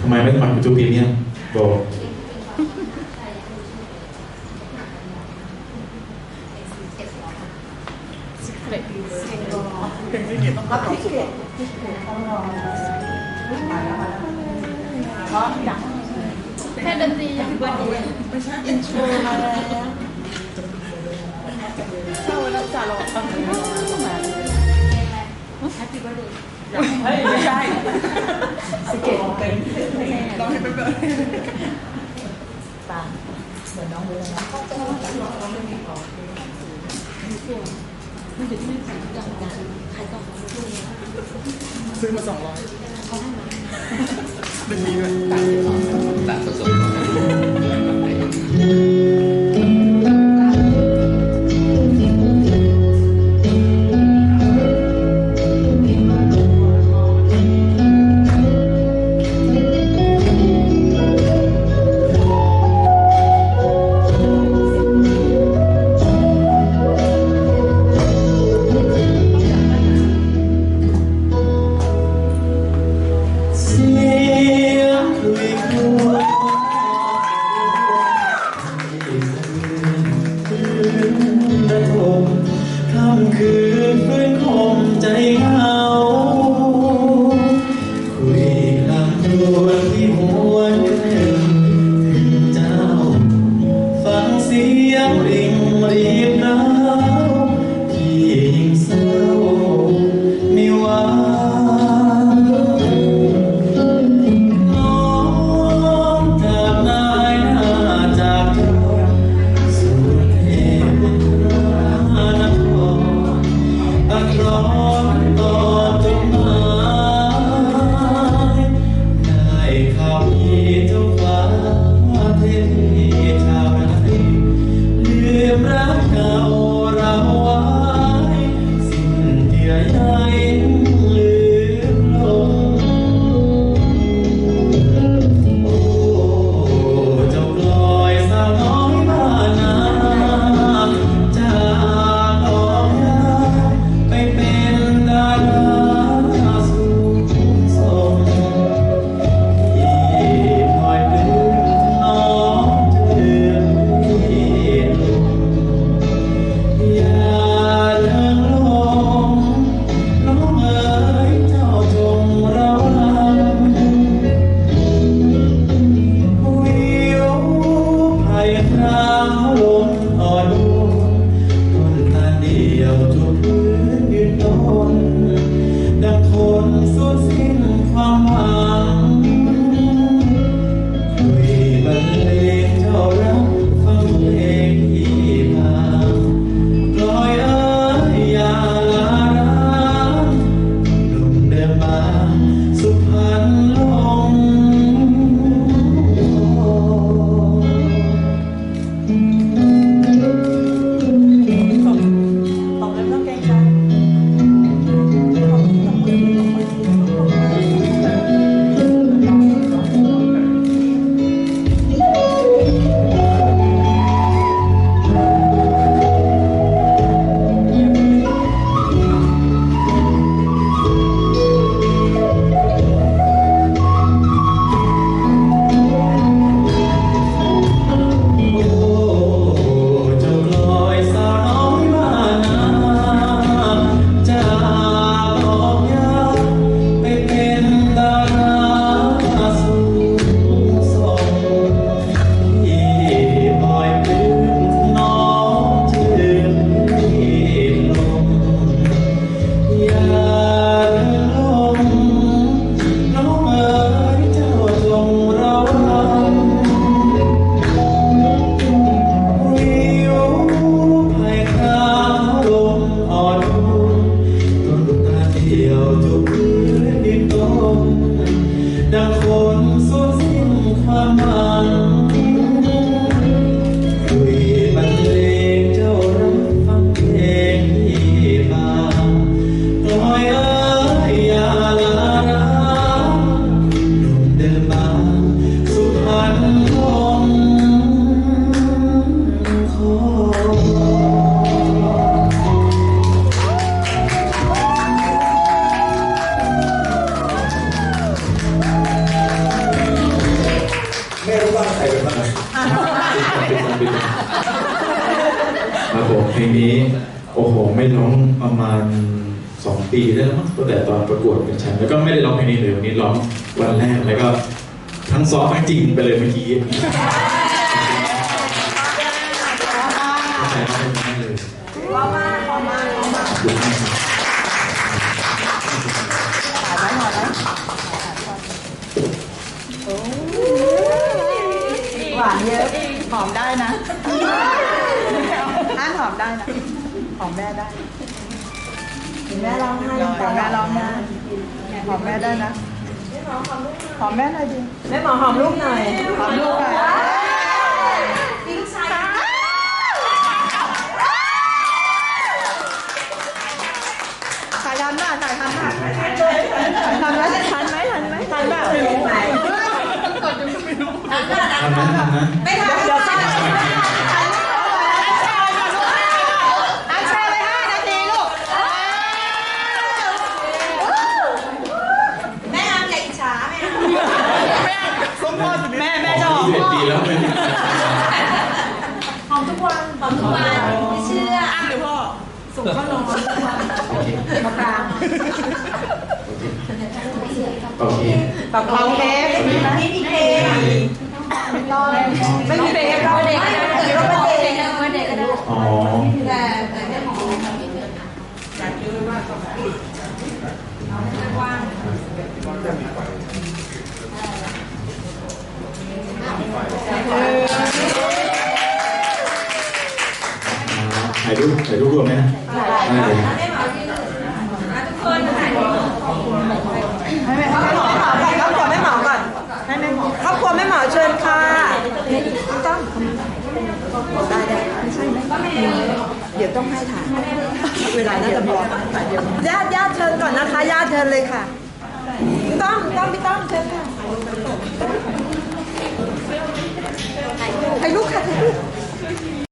ทำไมไม่สมัครเป็นจูพรีเมียมโบแค่ดนตรียังเปิดเลยไม่ใช่อินโทรมาแล้วเศร้าแล้วจ่าหลอกตอนนี้มาแฮปปี้ เฮ้ยไม่ใช่สเก็ตเต็มลองให้เป็นแบบตามเหมือนน้องเลยนะก็จะน้องไม่ใส่ทุกอย่างกันใครต้องซื้อมาสองร้อยเขาให้มาเป็นมีเงิน ค่ำคืนฟื้นคมใจเหงาคุยลำดวนที่หวนคืนถึงเจ้า ฟังเสียงริงรีบ สิ้นความหวังคุยบรรเลงเจ้ กันบ้างหครับผมเพลงนี้ โอ้โห ไม่ร้องประมาณสองปีได้แล้วมั้งตั้งแต่ตอนประกวดเป็นแชมป์แล้วก็ไม่ได้ร้องเพลงนี้เลยวันนี้ร้องวันแรกแล้วก็ทั้งซ้อมทั้งจริงไปเลยเมื่อกี้โอ้ หน่อยไหมหวานเยอะหอมได้นะห้ามหอมได้นะหอมแม่ได้เห็นแม่ร้องไห้หอมแม่ร้องไห้หอมแม่ได้นะหอมแม่หน่อยดิแม่หมอหอมลูกหน่อยหอมลูกอะมีลูกชายถ่ายทันป่ะถ่ายทันป่ะทันไหมทันไหม แล้วเป็นหอมทุกวันหอมทุกวันไม่เชื่ออ้างหรือพ่อส่งเข้านอนทุกวันโอเคมะพร้าวโอเคแบบเราเค้กมีไหมนี่มีเพลงไม่มีเค้กเราเด็กไม่ได้เกิดก็เป็นเพลงวันเด็กก็ได้อ๋อแต่แต่แม่หมอทำไม่เกินว่าง ถ่ายรูปถ่ายรูปรวมไหมนะได้เลยแม่หมอให้แม่หมอก่อนครอบครัวแม่หมอก่อนให้แม่หมอครอบครัวแม่หมอเชิญค่ะต้องได้ได้ไม่ใช่ไหมเดี๋ยวต้องให้ถ่ายเวลาน่าจะพอญาติญาติเชิญก่อนนะคะญาติเชิญเลยค่ะพี่ต้องต้องพี่ต้องเชิญค่ะ ถ่ายรูปค่ะถ่ายรูป